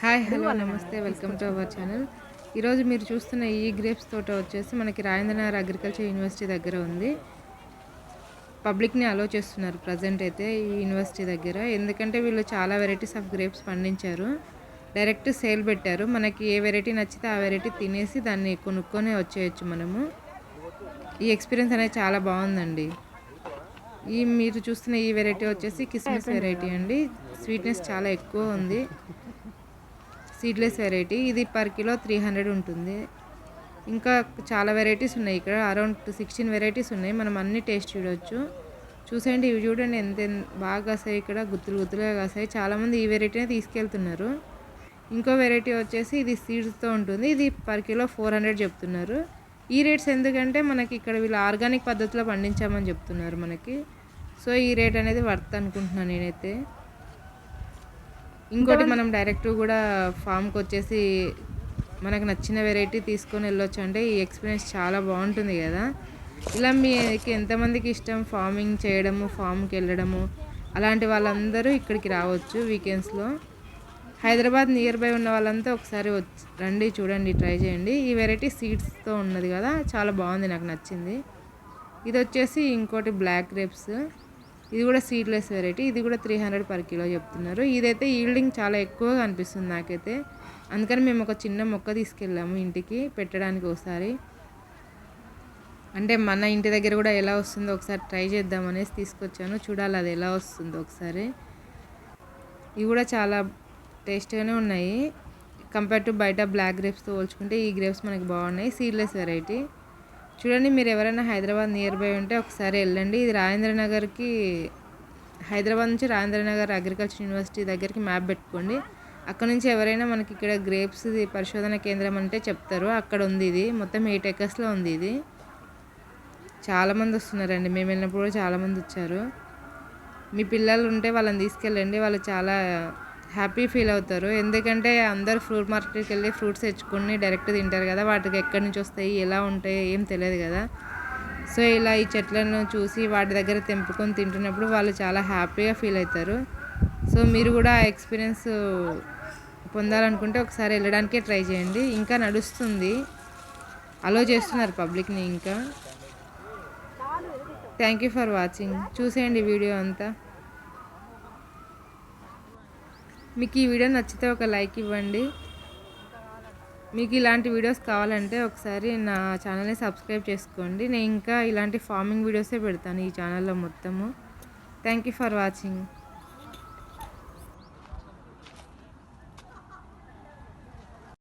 Hi hello నమస్తే welcome to our channel. ఈరోజు మీరు చూస్తున్న ఈ గ్రేప్స్ తోట వచ్చేసి మనకి రాజేంద్రనగర్ అగ్రికల్చర్ యూనివర్సిటీ దగ్గర ఉంది. పబ్లిక్ని అలో చేస్తున్నారు ప్రజెంట్ అయితే ఈ యూనివర్సిటీ దగ్గర. ఎందుకంటే వీళ్ళు చాలా వెరైటీస్ ఆఫ్ గ్రేప్స్ పండించారు. డైరెక్ట్ సేల్ పెట్టారు. మనకి ఏ వెరైటీ నచ్చితే ఆ వెరైటీ తినేసి దాన్ని కొనుక్కొని వచ్చేయచ్చు మనము. ఈ ఎక్స్పీరియన్స్ అనేది చాలా బాగుందండి. ఈ మీరు చూస్తున్న ఈ వెరైటీ వచ్చేసి కిస్మిస్ వెరైటీ అండి. స్వీట్నెస్ చాలా ఎక్కువ ఉంది. Seedless variety. ఇది పర్ కిలో త్రీ హండ్రెడ్ ఉంటుంది. ఇంకా చాలా వెరైటీస్ ఉన్నాయి ఇక్కడ. అరౌండ్ సిక్స్టీన్ వెరైటీస్ ఉన్నాయి. మనం అన్ని టేస్ట్ చూడవచ్చు చూసేయండి ఇవి చూడండి ఎంత బాగా కాసాయి ఇక్కడ. గుత్తులు గుత్తులుగా కాసాయి. చాలామంది ఈ వెరైటీనే తీసుకెళ్తున్నారు. ఇంకో వెరైటీ వచ్చేసి ఇది సీడ్స్తో ఉంటుంది. ఇది పర్ కిలో ఫోర్ హండ్రెడ్ చెప్తున్నారు. ఈ రేట్స్ ఎందుకంటే మనకి ఇక్కడ వీళ్ళు ఆర్గానిక్ పద్ధతిలో పండించామని చెప్తున్నారు మనకి. సో ఈ రేట్ అనేది వర్త్ అనుకుంటున్నాను నేనైతే. ఇంకోటి మనం డైరెక్ట్ కూడా ఫామ్కి వచ్చేసి మనకు నచ్చిన వెరైటీ తీసుకొని వెళ్ళొచ్చు. అంటే ఈ ఎక్స్పీరియన్స్ చాలా బాగుంటుంది కదా. ఇలా మీకు ఎంతమందికి ఇష్టం ఫార్మింగ్ చేయడము ఫామ్కి వెళ్ళడము? అలాంటి వాళ్ళందరూ ఇక్కడికి రావచ్చు వీకెండ్స్లో. హైదరాబాద్ నియర్ బై ఉన్న వాళ్ళంతా ఒకసారి వచ్చి రండి చూడండి ట్రై చేయండి. ఈ వెరైటీ సీడ్స్తో ఉన్నది కదా. చాలా బాగుంది నాకు నచ్చింది. ఇది వచ్చేసి ఇంకోటి బ్లాక్ గ్రేప్స్ ఇది కూడా సీడ్లెస్ వెరైటీ. ఇది కూడా త్రీ హండ్రెడ్ పర్ కిలో చెప్తున్నారు. ఇదైతే ఈల్డింగ్ చాలా ఎక్కువగా అనిపిస్తుంది నాకైతే. అందుకని మేము ఒక చిన్న మొక్క తీసుకెళ్ళాము ఇంటికి పెట్టడానికి ఒకసారి. అంటే మన ఇంటి దగ్గర కూడా ఎలా వస్తుందో ఒకసారి ట్రై చేద్దాం అనేసి తీసుకొచ్చాను. చూడాలి అది ఎలా వస్తుందో ఒకసారి. ఇవి కూడా చాలా టేస్ట్గానే ఉన్నాయి. కంపేర్ టు బయట బ్లాక్ గ్రేప్స్తో పోల్చుకుంటే ఈ గ్రేప్స్ మనకి బాగున్నాయి. సీడ్లెస్ వెరైటీ చూడండి మీరు ఎవరైనా హైదరాబాద్ నియర్ బై ఉంటే ఒకసారి వెళ్ళండి. ఇది రాజేంద్రనగర్కి హైదరాబాద్ నుంచి రాజేంద్రనగర్ అగ్రికల్చర్ యూనివర్సిటీ దగ్గరికి మ్యాప్ పెట్టుకోండి. అక్కడ నుంచి ఎవరైనా మనకి ఇక్కడ గ్రేప్స్ పరిశోధన కేంద్రం అంటే చెప్తారు. అక్కడ ఉంది ఇది. మొత్తం ఎయిట్ ఎకర్స్లో ఉంది ఇది. చాలామంది వస్తున్నారండి. మేము వెళ్ళినప్పుడు చాలామంది వచ్చారు. మీ పిల్లలు ఉంటే వాళ్ళని తీసుకెళ్ళండి. వాళ్ళు చాలా హ్యాపీ ఫీల్ అవుతారు. ఎందుకంటే అందరు ఫ్రూట్ మార్కెట్కి వెళ్ళి ఫ్రూట్స్ తెచ్చుకొని డైరెక్ట్ తింటారు కదా వాటికి ఎక్కడి నుంచి వస్తాయి ఎలా ఉంటాయి ఏం తెలియదు కదా. సో ఇలా ఈ చెట్లను చూసి వాటి దగ్గర తెంపుకొని తింటున్నప్పుడు వాళ్ళు చాలా హ్యాపీగా ఫీల్ అవుతారు. సో మీరు కూడా ఆ ఎక్స్పీరియన్స్ పొందాలనుకుంటే ఒకసారి వెళ్ళడానికే ట్రై చేయండి. ఇంకా నడుస్తుంది. అలో చేస్తున్నారు పబ్లిక్ని ఇంకా. Thank you for watching. చూసేయండి వీడియో అంతా. మీకు ఈ వీడియో నచ్చితే ఒక లైక్ ఇవ్వండి. మీకు ఇలాంటి వీడియోస్ కావాలంటే ఒకసారి నా ఛానల్ని సబ్స్క్రైబ్ చేసుకోండి. నేను ఇంకా ఇలాంటి ఫార్మింగ్ వీడియోసే పెడతాను ఈ ఛానల్లో మొత్తము. Thank you for watching.